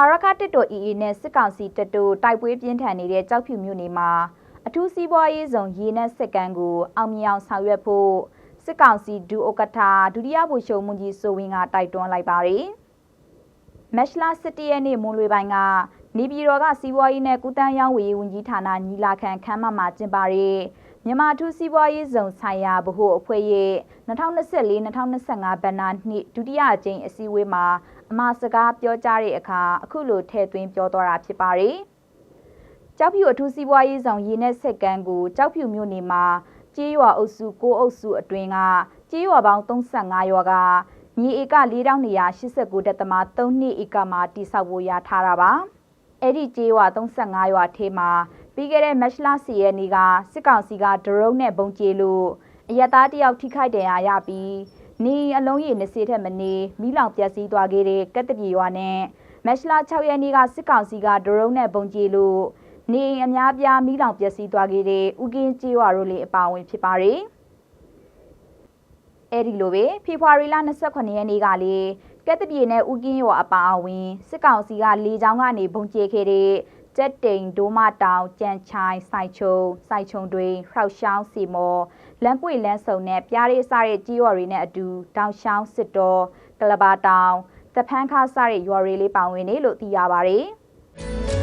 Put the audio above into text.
အာရခတစ်တော် EA နဲ့စစ်ကောင်စီတပ်တို့တိုက်ပွဲပြင်းထန်နေတဲ့ကြောက်ဖြူမြို့နယ်မှာအထူးစီးပွားရေးဆောင်ရေနက်စစ်ကမ်းကိုအောင်မြင်အောင်ဆောင်ရွက်ဖို့စစ်ကောင်စီဒူဥက္ကဋ္ဌဒုတိယဗိုလ်ချုပ်မွန်ကြီးစိုးဝင်းကတိုက်တွန်းလိုက်ပါတယ်။မက်ရှလာ17ရက်နေ့မွန်လွေပိုင်းကနေပြည်တော်ကစီးပွားရေးနဲ့ကုသန်းရောင်းဝယ်ရေးဝန်ကြီးဌာနညီလာခံခန်းမမှာကျင်းပတဲ့ မြန်မာထူးစီးပွားရေးဇုံဆိုင်ရာဗဟိုအဖွဲ့ရဲ့2024-2025ဘဏ္ဍာနှစ်ဒုတိယအကြိမ်အစည်းအဝေးမှာအမှာစကားပြောကြားတဲ့အခါအခုလိုထည့်သွင်းပြောသွားတာဖြစ်ပါတယ်။ကြောက်ဖြူအထူးစီးပွားရေးဆောင်ရင်းနဲ့ဆက်ကန်းကိုကြောက်ဖြူမြို့နယ်မှာကြေးရွာအုပ်စု၉အုပ်စုအတွင်းကကြေးရွာပေါင်း35ရွာကမြေဧက4289တက်သမ3နှစ်ဧကမှာတိစောက်ဖို့ရထားတာပါ။အဲ့ဒီကြေးရွာ35ရွာထဲမှာ ပြီးခဲ့တဲ့မက်လ10ရက်နေ့ကစစ်ကောင်စီကဒရုန်းနဲ့ပုံကျဲလို့အရက်သားတယောက်ထိခိုက်ဒဏ်ရာရပြီးနေအလုံးရည်20ထက်မနေမိလောင်ပျက်စီးသွားခဲ့တဲ့ကက်တပြေရွာနဲ့မက်လ6ရက်နေ့ကစစ်ကောင်စီကဒရုန်းနဲ့ပုံကျဲလို့နေအများပြားမိလောင်ပျက်စီးသွားခဲ့တဲ့ဥကင်းကျေးရွာတို့လည်းအပါအဝင်ဖြစ်ပါတယ်။အဲဒီလိုပဲဖေဖော်ဝါရီလ28ရက်နေ့ကလည်းကက်တပြေနဲ့ဥကင်းရွာအပါအဝင်စစ်ကောင်စီကလေကြောင်းကနေပုံကျဲခဲ့တဲ့ ကျက်တိန်ဒိုးမတောင်ကြံချိုင်စိုက်ချုံစိုက်ချုံတွင်ဟောက်ရှောင်းစီမော်လမ်းပွေလမ်းစုံနဲ့ပြားရေးစားတဲ့ကြီးရွာတွေနဲ့အတူတောင်ရှောင်းစစ်တော်ကလဘာတောင်တဖန်းခါစားတဲ့ရွာတွေလေးပါဝင်နေလို့သိရပါတယ်။